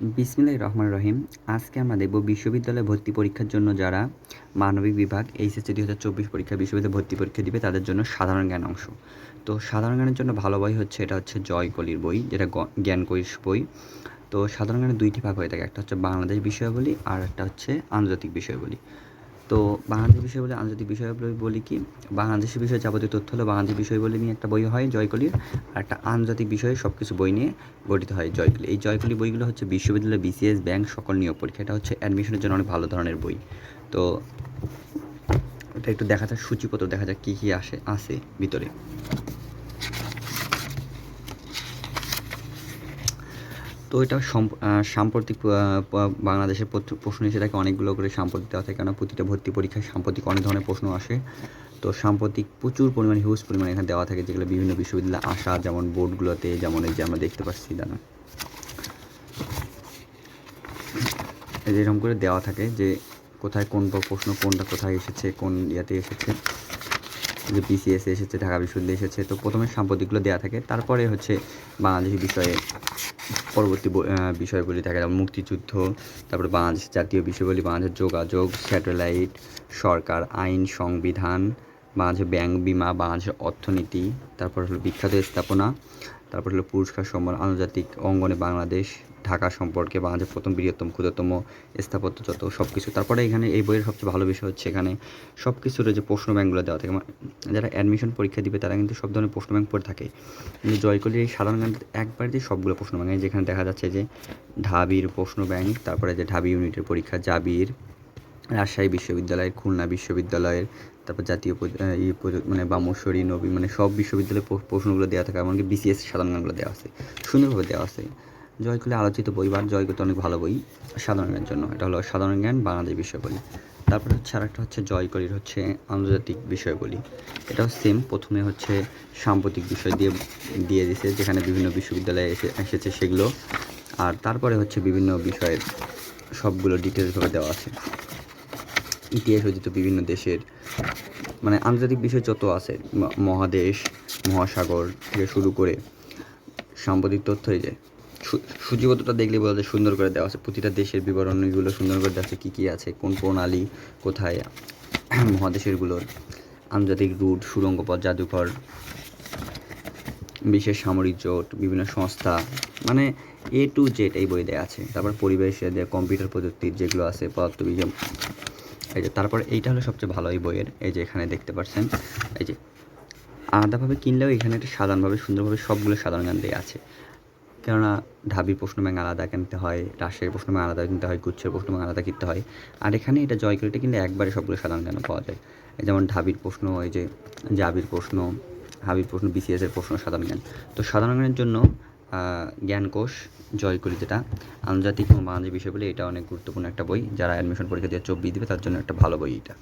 বিসমিল্লাহ রহমান রহিম। আজকে আমরা দেখব বিশ্ববিদ্যালয়ে ভর্তি পরীক্ষার জন্য যারা মানবিক বিভাগ, এইচএসসি দুই হাজার চব্বিশ পরীক্ষা বিশ্ববিদ্যালয়ে ভর্তি পরীক্ষা দিবে, তাদের জন্য সাধারণ জ্ঞান অংশ। তো সাধারণ জ্ঞানের জন্য ভালো বই হচ্ছে, এটা হচ্ছে জয়কলির বই, যেটা জ্ঞান কৈশ বই। তো সাধারণ জ্ঞানের দুইটি ভাগ হয়ে থাকে, একটা হচ্ছে বাংলাদেশ বিষয়াবলী আর একটা হচ্ছে আন্তর্জাতিক বিষয়াবলী। তো বাংলাদেশ বিষয় বলে আন্তর্জাতিক বিষয় বলি কি? বাংলাদেশের বিষয়ে যাবতীয় তথ্য হলো বাংলাদেশ বিষয় বলে নিয়ে একটা বই হয়, জয়কলির। আর একটা আন্তর্জাতিক বিষয়ে সব কিছু বই নিয়ে গঠিত হয় জয়কলি। এই জয়কলি বইগুলো হচ্ছে বিশ্ববিদ্যালয়, বিসিএস, ব্যাংক, সকল নিয়োগ পরীক্ষা। এটা হচ্ছে অ্যাডমিশনের জন্য অনেক ভালো ধরনের বই। তো এটা একটু দেখা যাক, সূচিপত্র দেখা যাক কী কী আসে আসে ভিতরে। তো এটা সম্প- সাম্প্রতিক বাংলাদেশের প্রশ্ন এসে থাকে অনেকগুলো করে সাম্প্রতিক দেওয়া থাকে। কেন প্রতিটা ভর্তি পরীক্ষায় সাম্প্রতিক অনেক ধরনের প্রশ্ন আসে। তো সাম্প্রতিক প্রচুর পরিমাণে হিউজ পরিমাণে এখানে দেওয়া থাকে যেগুলো বিভিন্ন বিশ্ববিদ্যালয়ে আসা, যেমন বোর্ডগুলোতে, যেমন এই যে আমরা দেখতে পাচ্ছি যে এরকম করে দেওয়া থাকে যে কোথায় কোন প্রশ্ন কোনটা কোথায় এসেছে, কোন ইয়াতে এসেছে। যে বিসিএস এসেছে, ঢাকা বিশ্ববিদ্যালয়ে এসেছে, তো প্রথমে সাম্প্রতিকগুলো দেওয়া থাকে। তারপরে হচ্ছে বাংলাদেশ বিষয়ে পরবর্তী বিষয়গুলি থাকে, যেমন মুক্তিযুদ্ধ, তারপরে বাংলাদেশ জাতীয় বিষয়গুলি, বাংলাদেশের যোগাযোগ, স্যাটেলাইট, সরকার, আইন, সংবিধান, বাংলাদেশের ব্যাংক বিমা, বাংলাদেশের অর্থনীতি, তারপর হলো বিখ্যাত স্থাপনা তারপর হলো পুরস্কার সম্মান আন্তর্জাতিক অঙ্গনে বাংলাদেশ, ঢাকা সম্পর্কে বাংলাদেশের প্রথম বৃহত্তম, ক্ষুদ্রতম স্থাপত্য যত সব কিছু তারপরে এখানে এই বইয়ের সবচেয়ে ভালো বিষয় হচ্ছে এখানে সব কিছুর যে প্রশ্ন ব্যাংকগুলো দেওয়া থাকে। মানে যারা অ্যাডমিশন পরীক্ষা দিবে তারা কিন্তু সব ধরনের প্রশ্ন ব্যাংক পড়ে থাকে। কিন্তু জয়কলির এই সাধারণ জ্ঞান একবারে সবগুলো প্রশ্ন ব্যাংক যেখানে দেখা যাচ্ছে যে ঢাবির প্রশ্ন ব্যাংক, তারপরে যে ঢাবি ইউনিটের পরীক্ষা, জাবির রাজশাহী বিশ্ববিদ্যালয়ের, খুলনা বিশ্ববিদ্যালয়ের, তারপর জাতীয় মানে বামশ্বরী, নবী মানে সব বিশ্ববিদ্যালয়ের প্রশ্নগুলো দেওয়া থাকে। এমনকি বিসিএস সাধারণ জ্ঞানগুলো দেওয়া আছে। সুন্দরভাবে দেওয়া আছে। জয়কুলে আলোচিত বই বা জয়কুতে অনেক ভালো বই সাধারণ জ্ঞানের জন্য। এটা হলো সাধারণ জ্ঞান, বাংলাদেশ বিষয়বলী তারপর হচ্ছে আর একটা হচ্ছে জয়কলির হচ্ছে আন্তর্জাতিক বিষয়বলী এটাও সেম প্রথমে হচ্ছে সাম্প্রতিক বিষয় দিয়ে দিয়ে দিছে, যেখানে বিভিন্ন বিশ্ববিদ্যালয়ে এসে, এসেছে সেগুলো। আর তারপরে হচ্ছে বিভিন্ন বিষয়ের সবগুলো ডিটেলসভাবে দেওয়া আছে। ইতিহাস অতীত বিভিন্ন দেশের মানে আন্তর্জাতিক বিষয় যত আছে মহাদেশ, মহাসাগর থেকে শুরু করে সাম্প্রতিক তথ্য এই যে, সু- সূচিপত্রটা দেখলে বলা যায় সুন্দর করে দেওয়া আছে। প্রতিটা দেশের বিবরণীগুলো সুন্দর করে দেওয়া আছে, কী কী আছে, কোন প্রণালী কোথায়, মহাদেশেরগুলোর আন্তর্জাতিক রুট সুড়ঙ্গ পথ জাদুঘর বিশেষ সামরিক জোট, বিভিন্ন সংস্থা মানে এ টু জেড এই বই দেওয়া আছে। তারপর পরিবেশে কম্পিউটার প্রযুক্তির যেগুলো আছে, পদার্থবিজ্ঞান এই যে, তারপর এইটা হলো সবচেয়ে ভালো এই বইয়ের, এই যে এখানে দেখতে পাচ্ছেন, এই যে আলাদাভাবে কিনলেও এখানে একটা সাধারণভাবে, সুন্দরভাবে সবগুলো সাধারণ জ্ঞান দেওয়া আছে। কেননা ঢাবির প্রশ্ন ব্যাংক আলাদা কিনতে হয় রাজশাহীর প্রশ্ন আলাদা কিনতে হয় গুচ্ছের প্রশ্ন আলাদা কিনতে হয়। আর এখানে এটা জয় করে কিনলে একবারে সবগুলো সাধারণ জ্ঞান পাওয়া যায়। যেমন ঢাবির প্রশ্ন, এই যে জাবির প্রশ্ন, হাবির প্রশ্ন বিসিএসের প্রশ্ন সাধারণ জ্ঞান। তো সাধারণ জ্ঞানের জন্য জ্ঞানকোষ জয় করি যেটা। আন্তর্জাতিক এবং বাংলাদেশ বিষয় বলে এটা অনেক গুরুত্বপূর্ণ একটা বই। যারা অ্যাডমিশন পরীক্ষা দিয়ে চব্বিশ দিবে, তার জন্য একটা ভালো বই এটা